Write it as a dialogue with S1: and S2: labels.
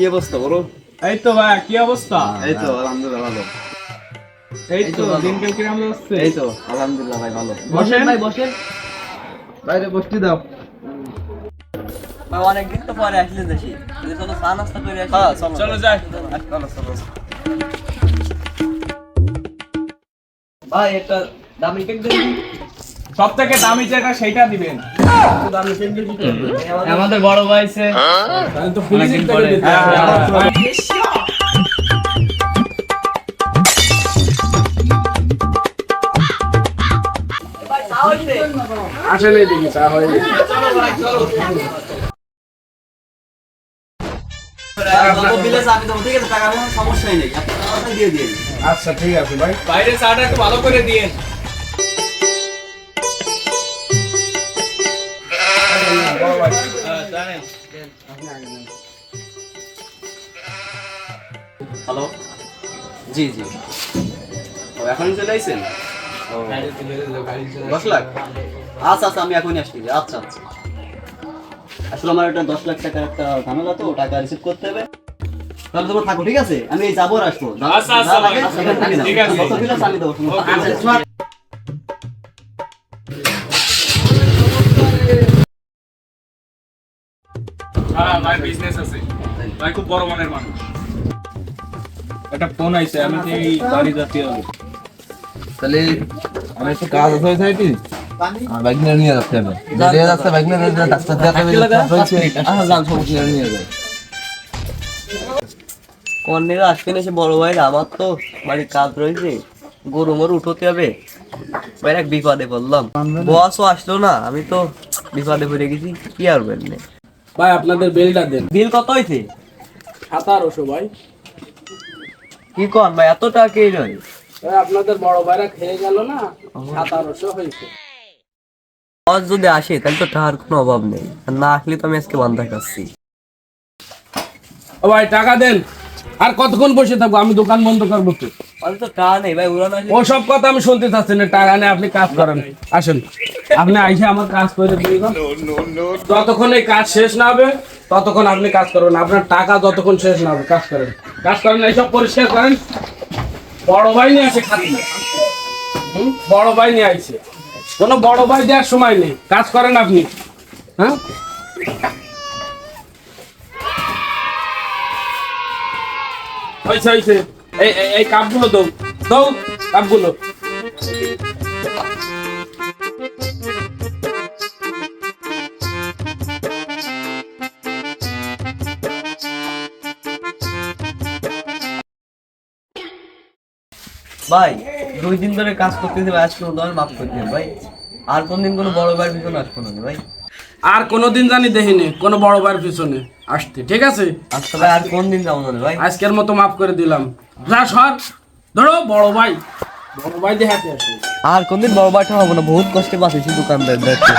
S1: কি অবস্থা বলো?
S2: এই তো ভাই কি অবস্থা?
S1: এই তো আলহামদুলিল্লাহ ভালো।
S2: এই তো দিনকাল কিরম যাচ্ছে?
S1: এই তো আলহামদুলিল্লাহ ভাই ভালো।
S2: বসেন।
S3: ভাই বসেন।
S1: বাইরে বসতে দাও।
S3: ভাই অনেকদিন তো পরে আসলে দেশি তুমি চলো চা নাস্তা করে আসি।
S1: হ্যাঁ চলো।
S2: চলো যাই।
S1: চলো চলো।
S3: ভাই একটা দামি কেক দেন
S2: সব থেকে দামি যেটা সেইটা দিবেন। আমাদের বড় ভাই সে হবে।
S1: হ্যাঁ,
S3: চা
S2: চা হয়ে
S3: বিলে চা আমি দেবো ঠিক আছে টাকা কোনো সমস্যাই নেই আপনি টাকাটা দিয়ে দিয়ে দিন।
S2: আচ্ছা ঠিক আছে ভাই বাইরে চাটা একটু ভালো করে দিয়ে
S1: হ্যালো জি জি। ও এখনই চলে আইছেন? দশ লাখ? আচ্ছা আচ্ছা আমি এখনই আসছি। আচ্ছা আচ্ছা। আসলে আমার একটা দশ লাখ টাকার একটা ঝামেলা তো টাকা রিসিভ করতে হবে। তাহলে তোমার থাকো ঠিক আছে? আমি এই যাব আর আসব। যা-
S2: আচ্ছা, আচ্ছা, হ্যাঁ ভাই বিজনেস আছে। ভাই খুব বড় মনের মানুষ। একটা ফোন আইছে আমি যে এই বাড়ি যাচ্ছি
S4: তাহলে আমি একটু কাজ আছে ওই বাইক নিয়ে নিয়ে যাচ্ছে আমি দিয়ে যাচ্ছে বাইক নিয়ে যাচ্ছে ডাক্তার দেখাতে রয়েছে আহ যান সমস্যা নেই, নিয়ে যায়
S3: কর্নেল আজকে এসে বড় ভাই আমার তো বাড়ির কাজ রয়েছে। গরু মরু উঠোতে হবে। ভাই এক বিপদে পড়লাম। বসও আসলো না আমি তো বিপদে পড়ে গেছি কি আর বললে
S2: ভাই আপনাদের বিলটা দেন।
S3: বিল কত হয়েছে
S2: সাতারোশো ভাই।
S3: কি কর ভাই এত টাকা কে
S2: ভাই, আপনাদের বড় ভাইরা খেয়ে গেল না সাতারোশো হয়েছে
S3: বস যদি আসে তাহলে তো টাকার কোনো অভাব নেই। আর না আসলে তো আমি আজকে বান্ধা খাচ্ছি।
S2: ও ভাই টাকা দেন। আর কতক্ষণ বসে থাকব? আমি দোকান বন্ধ করব তো।
S3: তো টাকা নেই ভাই উড়ানো আসলে
S2: ও সব কথা আমি শুনতে চাচ্ছি না। টাকা নেই আপনি কাজ করেন। আসেন। আপনি আইসে আমার কাজ করে। যতক্ষণ এই কাজ শেষ না হবে ততক্ষণ আপনি কাজ করবেন। আপনার টাকা যতক্ষণ শেষ না হবে কাজ করেন। কাজ করেন এইসব পরিষ্কার করেন। বড় ভাই নিয়ে আসে খাতি বড় ভাই নিয়ে আইছে কোনো বড় ভাই দেওয়ার সময় নেই। কাজ করেন আপনি। হ্যাঁ? হয়েছে হয়েছে। এই এই- কাপগুলো দৌ। দাও কাপগুলো।
S3: ভাই দুই দিন ধরে কাজ করতেছি ভাই আজকে তোমার মাফ করে দিন ভাই। আর কোনদিন কোনো বড় ভাইয়ের পিছনে আসব না ভাই।
S2: আর কোনোদিন জানি দেখিনি কোনো বড় ভাইয়ের পিছনে আসতে ঠিক আছে?
S3: আজকে ভাই আর কোন দিন যাব না ভাই?
S2: আজকের মতো মাফ করে দিলাম। যা সর ধরো বড় ভাই। বড় ভাই দেখাতে আসে।
S3: আর কোনদিন বড় ভাইটা হব না বহুত কষ্টে বাঁচেছি দোকানদার দেখতে